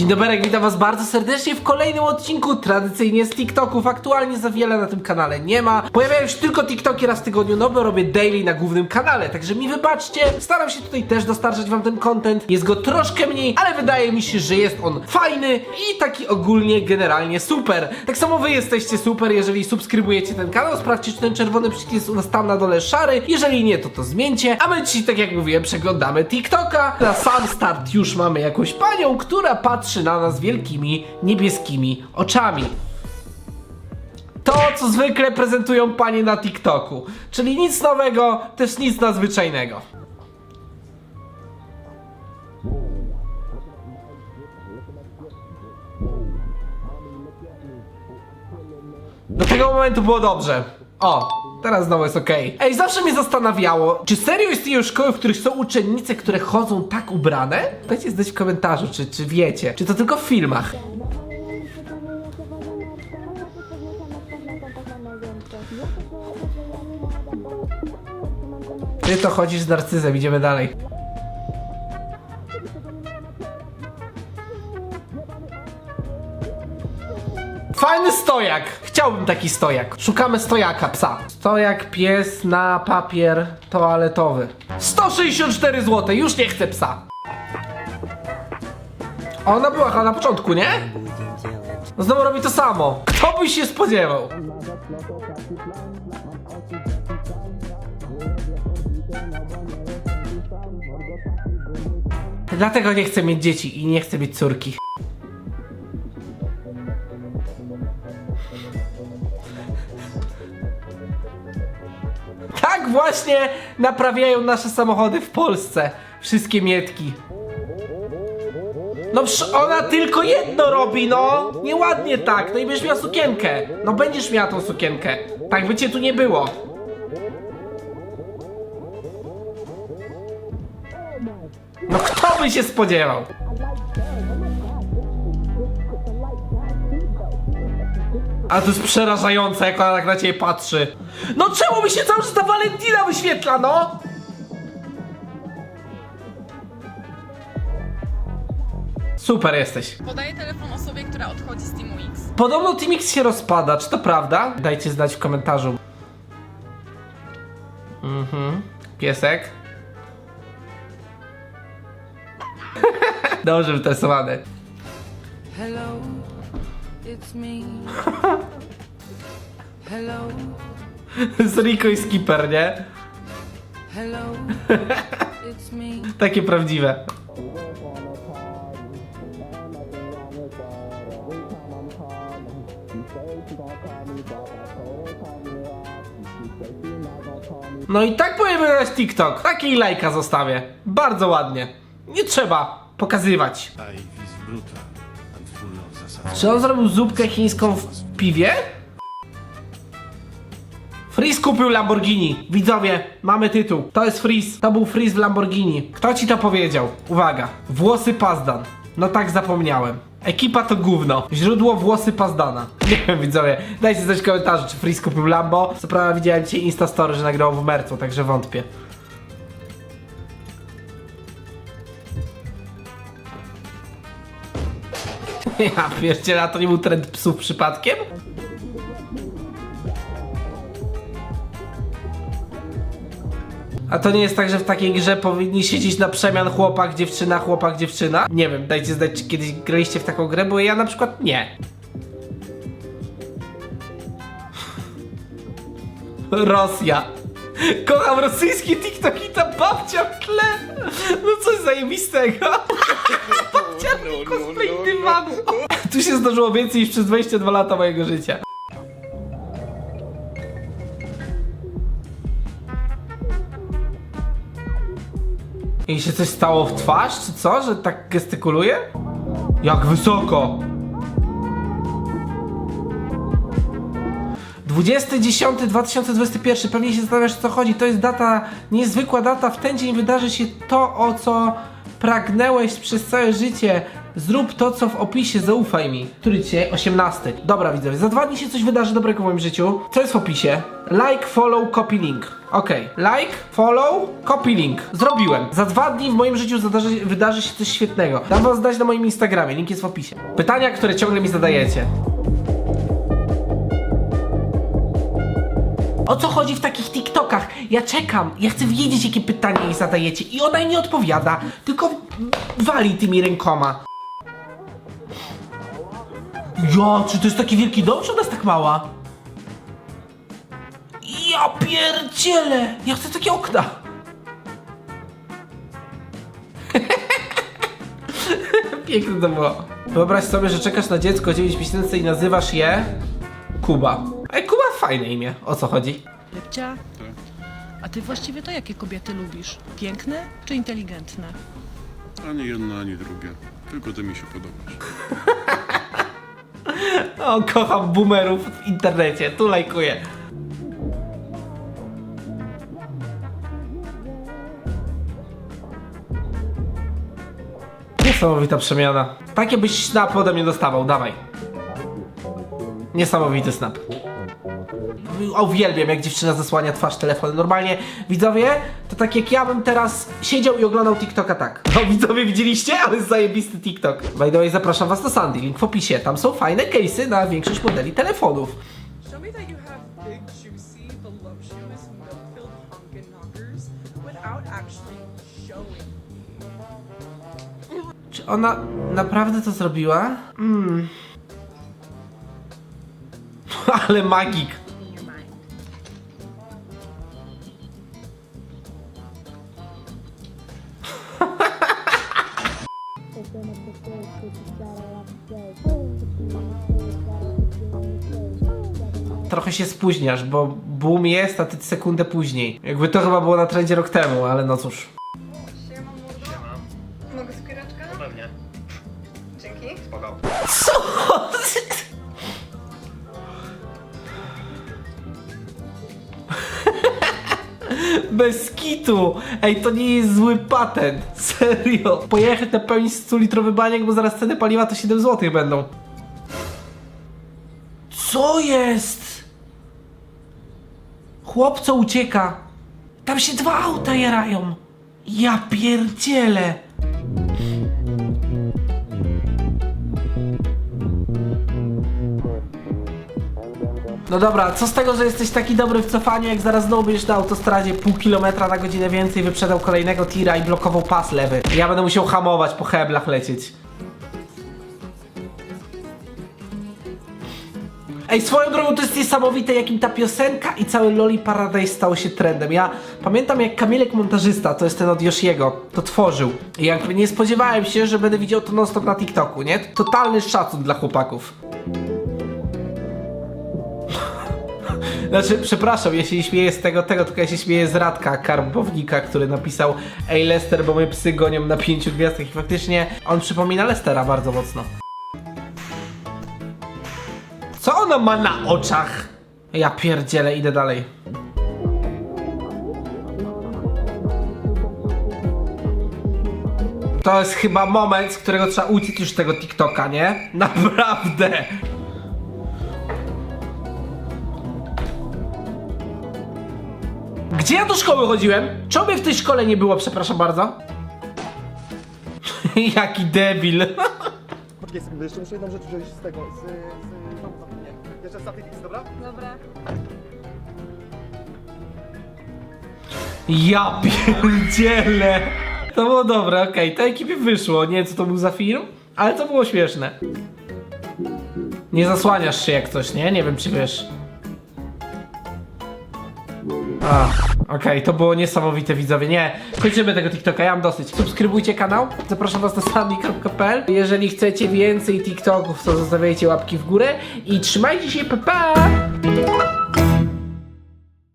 Dzień dobry, witam was bardzo serdecznie w kolejnym odcinku tradycyjnie z TikToków. Aktualnie za wiele na tym kanale nie ma. Pojawiają się tylko TikToki raz w tygodniu, no bo robię daily na głównym kanale, także mi wybaczcie. Staram się tutaj też dostarczać wam ten content. Jest go troszkę mniej, ale wydaje mi się, że jest on fajny i taki ogólnie generalnie super. Tak samo wy jesteście super, jeżeli subskrybujecie ten kanał, sprawdźcie czy ten czerwony przycisk jest u nas tam na dole szary. Jeżeli nie, to to zmieńcie. A my dzisiaj, tak jak mówiłem, przeglądamy TikToka. Na sam start już mamy jakąś panią, która patrzy na nas wielkimi niebieskimi oczami. To, co zwykle prezentują panie na TikToku. Czyli nic nowego, też nic nadzwyczajnego. Do tego momentu było dobrze. O, teraz znowu jest okej. Ej, zawsze mnie zastanawiało, czy serio istnieją szkoły, w których są uczennice, które chodzą tak ubrane? Dajcie znać w komentarzu, czy, czy wiecie. Czy to tylko w filmach? Ty to chodzisz z narcyzem, idziemy dalej. Fajny stojak! Chciałbym taki stojak. Szukamy stojaka, psa. Stojak, pies na papier toaletowy. 164 zł, już nie chcę psa. Ona była chyba na początku, nie? No znowu robi to samo. Kto by się spodziewał? Dlatego nie chcę mieć dzieci i nie chcę mieć córki. Właśnie naprawiają nasze samochody w Polsce. Wszystkie mietki. No ona tylko jedno robi, no! Nieładnie tak, no i będziesz miała sukienkę. No będziesz miała tą sukienkę. Tak by cię tu nie było. No kto by się spodziewał? Ale to jest przerażające, jak ona tak na ciebie patrzy. No czemu mi się cały czas ta Valentina wyświetla, no? Super jesteś. Podaję telefon osobie, która odchodzi z Teamu X. Podobno Team X się rozpada, czy to prawda? Dajcie znać w komentarzu. Mhm. Piesek. Dobrze wytestowany. Hello, it's me. Hello, Z Rico i Skipper, nie? hello, it's me. Takie prawdziwe. No i tak powinien wyglądać TikTok. Takiej lajka zostawię. Bardzo ładnie. Nie trzeba pokazywać. Life is brutal Czy on zrobił zupkę chińską w piwie? Freeze kupił Lamborghini. Widzowie, mamy tytuł. To jest Freeze. To był Freeze w Lamborghini. Kto ci to powiedział? Uwaga. Włosy Pazdan. No tak zapomniałem. Ekipa to gówno. Źródło włosy Pazdana. Nie wiem widzowie. Dajcie znać w komentarzu, czy Freeze kupił Lambo. Co prawda widziałem dzisiaj Instastory, że nagrał w Mercu, także wątpię. Ja pierdziela, to nie był trend psów przypadkiem? A to nie jest tak, że w takiej grze powinni siedzieć na przemian chłopak, dziewczyna, chłopak, dziewczyna? Nie wiem, dajcie znać, czy kiedyś graliście w taką grę, bo ja na przykład nie. Rosja. Kocham rosyjski TikTok i ta babcia w tle. No coś zajebistego. babcia no, cosplay dywanu. Tu się zdarzyło więcej niż przez 22 lata mojego życia. Jej się coś stało w twarz, czy co? Że tak gestykuluje? Jak wysoko! 20.10.2021 Pewnie się zastanawiasz o co chodzi. To jest data, niezwykła data. W ten dzień wydarzy się to, o co pragnęłeś przez całe życie. Zrób to, co w opisie, zaufaj mi. Który dzisiaj? 18. Dobra, widzowie, za dwa dni się coś wydarzy dobrego w moim życiu. Co jest w opisie? Like, follow, copy link. Okej, like, follow, copy link. Zrobiłem. Za dwa dni w moim życiu zadarzy, wydarzy się coś świetnego. Dam wam znać na moim Instagramie, link jest w opisie. Pytania, które ciągle mi zadajecie. O co chodzi w takich TikTokach? Ja czekam, ja chcę wiedzieć, jakie pytania jej zadajecie i ona nie odpowiada, tylko wali tymi rękoma. Ja, czy to jest taki wielki dom, czy ona jest tak mała? Ja pierdzielę! Ja chcę takie okna! Piękne to było. Wyobraź sobie, że czekasz na dziecko 9 miesięcy i nazywasz je Kuba. Ej, Kuba fajne imię. O co chodzi? Lepcia, a ty właściwie to jakie kobiety lubisz? Piękne czy inteligentne? Ani jedno, ani drugie. Tylko ty mi się podobasz. O, kocham boomerów w internecie. Tu lajkuję. Niesamowita przemiana. Takie byś snap ode mnie dostawał, dawaj. Niesamowity snap. Uwielbiam, jak dziewczyna zasłania twarz telefonem. Normalnie, widzowie, to tak jak ja bym teraz siedział i oglądał TikToka tak. No, widzowie, widzieliście? Ale zajebisty TikTok. By the way, zapraszam was do Sandy, link w opisie. Tam są fajne case'y na większość modeli telefonów. Show me that you have big, juicy, voluptuous, milk-filled pumpkin knockers without actually showing me. Czy ona naprawdę to zrobiła? Hmm. Ale magik. Trochę się spóźniasz, bo boom jest, a ty sekundę później. Jakby to chyba było na trendzie rok temu, ale no cóż. Bez kitu! Ej, to nie jest zły patent. Serio. Pojechać napełnić 100-litrowy baniak, bo zaraz ceny paliwa to 7 zł będą. Co jest? Chłopco ucieka. Tam się dwa auta jarają. Ja pierdzielę. No dobra, co z tego, że jesteś taki dobry w cofaniu, jak zaraz znowu będziesz na autostradzie pół kilometra na godzinę więcej, wyprzedał kolejnego tira i blokował pas lewy. Ja będę musiał hamować, po heblach lecieć. Ej, swoją drogą to jest niesamowite, jakim ta piosenka i cały Loli Paradise stało się trendem. Ja pamiętam, jak Kamilek montażysta, to jest ten od Yoshiego, to tworzył. I jakby nie spodziewałem się, że będę widział to non-stop na TikToku, nie? Totalny szacun dla chłopaków. Znaczy, przepraszam, ja się śmieję z tego, tego, tylko ja się śmieję z Radka Karbownika, który napisał Ej Lester, bo mnie psy gonią na pięciu gwiazdach i faktycznie on przypomina Lestera bardzo mocno. Co ona ma na oczach? Ja pierdzielę, idę dalej. To jest chyba moment, z którego trzeba uciec już z tego TikToka, nie? Naprawdę! Gdzie ja do szkoły chodziłem? Czemu mnie w tej szkole nie było, przepraszam bardzo? Jaki debil. Poczekaj sekundę, jeszcze muszę jedną rzecz wziąć z tego, z... z tam, zapomniałem. Jeszcze Safirix, dobra? Dobra. Ja pierdzielę. To było dobre, okej, to ekipie wyszło. Nie wiem, co to był za film, ale to było śmieszne. Nie zasłaniasz się jak coś, nie? Nie wiem, czy wiesz. A, okej, to było niesamowite widzowie. Nie, kończymy tego TikToka, ja mam dosyć. Subskrybujcie kanał, zapraszam was na sandy.pl. Jeżeli chcecie więcej TikToków, to zostawiajcie łapki w górę i trzymajcie się, pa pa!